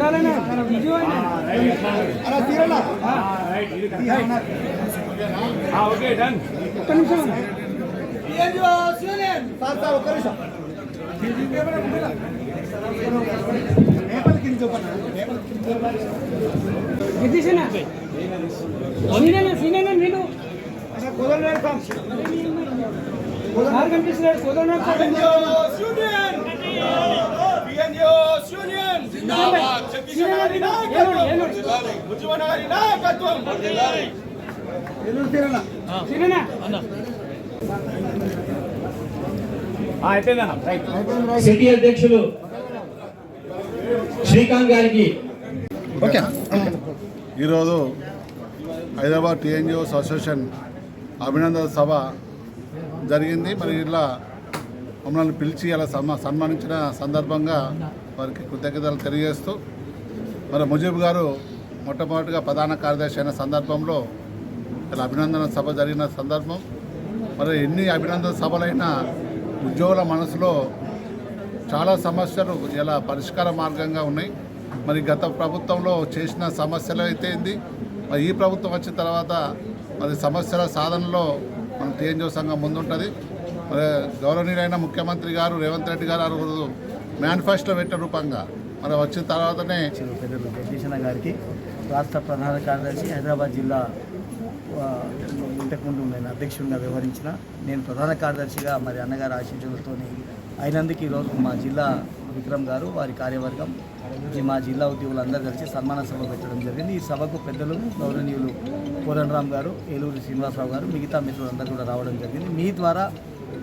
ఉండాలనే Vijayawada okay done ఒక్క నిమిషం గిద్దీసేనా సీనేనా సీనేనా నేను సార్ కనిపిస్తున్నాడు కుదరనాడు సిటీ అధ్యక్షులు శ్రీకాంత్ గారికి. ఈరోజు హైదరాబాద్ టీఎన్జిఓస్ అసోసియేషన్ అభినందన సభ జరిగింది. మరి ఇలా మమ్మల్ని పిలిచి అలా సన్మా సన్మానించిన సందర్భంగా వారికి కృతజ్ఞతలు తెలియజేస్తూ మరి ముజీబ్ గారు మొట్టమొదటిగా ప్రధాన కార్యదర్శి అయిన సందర్భంలో ఇలా అభినందన సభ జరిగిన సందర్భం మరి ఎన్ని అభినందన సభలైనా ఉద్యోగుల మనసులో చాలా సమస్యలు ఇలా పరిష్కార మార్గంగా ఉన్నాయి. మరి గత ప్రభుత్వంలో చేసిన సమస్యలు అయితే ఏంది? మరి ఈ ప్రభుత్వం వచ్చిన తర్వాత మరి సమస్యల సాధనలో మన టీఎన్జిఓ సంఘం ముందుంటుంది. మరి గౌరవనీయులైన ముఖ్యమంత్రి గారు రేవంత్ రెడ్డి గారు ఆ రోజు మేనిఫెస్టో పెట్టే రూపంగా మరి వచ్చిన తర్వాతనే పెద్దలు జగదీశన్న గారికి రాష్ట్ర ప్రధాన కార్యదర్శి హైదరాబాద్ జిల్లా ఇంతకుముందు నేను అధ్యక్షుడిగా వ్యవహరించిన నేను ప్రధాన కార్యదర్శిగా మరి అన్నగారి ఆశీస్సులతో అయినందుకు ఈరోజు మా జిల్లా విక్రమ్ గారు వారి కార్యవర్గం మా జిల్లా ఉద్యోగులందరూ కలిసి సన్మాన సభ పెట్టడం జరిగింది. ఈ సభకు పెద్దలు గౌరవనీయులు కోదండరామ్ గారు ఏలూరు శ్రీనివాసరావు గారు మిగతా మిత్రులందరూ కూడా రావడం జరిగింది. మీ ద్వారా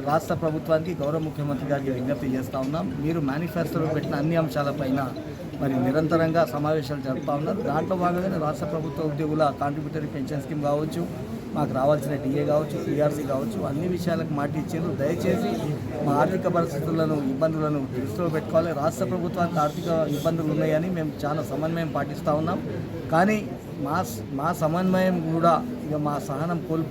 రాష్ట్ర ప్రభుత్వానికి గౌరవ ముఖ్యమంత్రి గారికి విజ్ఞప్తి చేస్తూ ఉన్నాం. మీరు మేనిఫెస్టోలో పెట్టిన అన్ని అంశాలపైన మరి నిరంతరంగా సమావేశాలు జరుపుతూ ఉన్నారు. దాంట్లో భాగంగానే రాష్ట్ర ప్రభుత్వ ఉద్యోగుల కాంట్రిబ్యూటరీ పెన్షన్ స్కీమ్ కావచ్చు మాకు రావాల్సిన డిఏ కావచ్చు పిఆర్సీ కావచ్చు అన్ని విషయాలకు మాట ఇచ్చారు దయచేసి మా ఆర్థిక పరిస్థితులను ఇబ్బందులను దృష్టిలో పెట్టుకోవాలి. రాష్ట్ర ప్రభుత్వానికి ఆర్థిక ఇబ్బందులు ఉన్నాయని మేము చాలా సమన్వయం పాటిస్తూ ఉన్నాం. కానీ మా మా సమన్వయం కూడా ఇక మా సహనం కోల్పో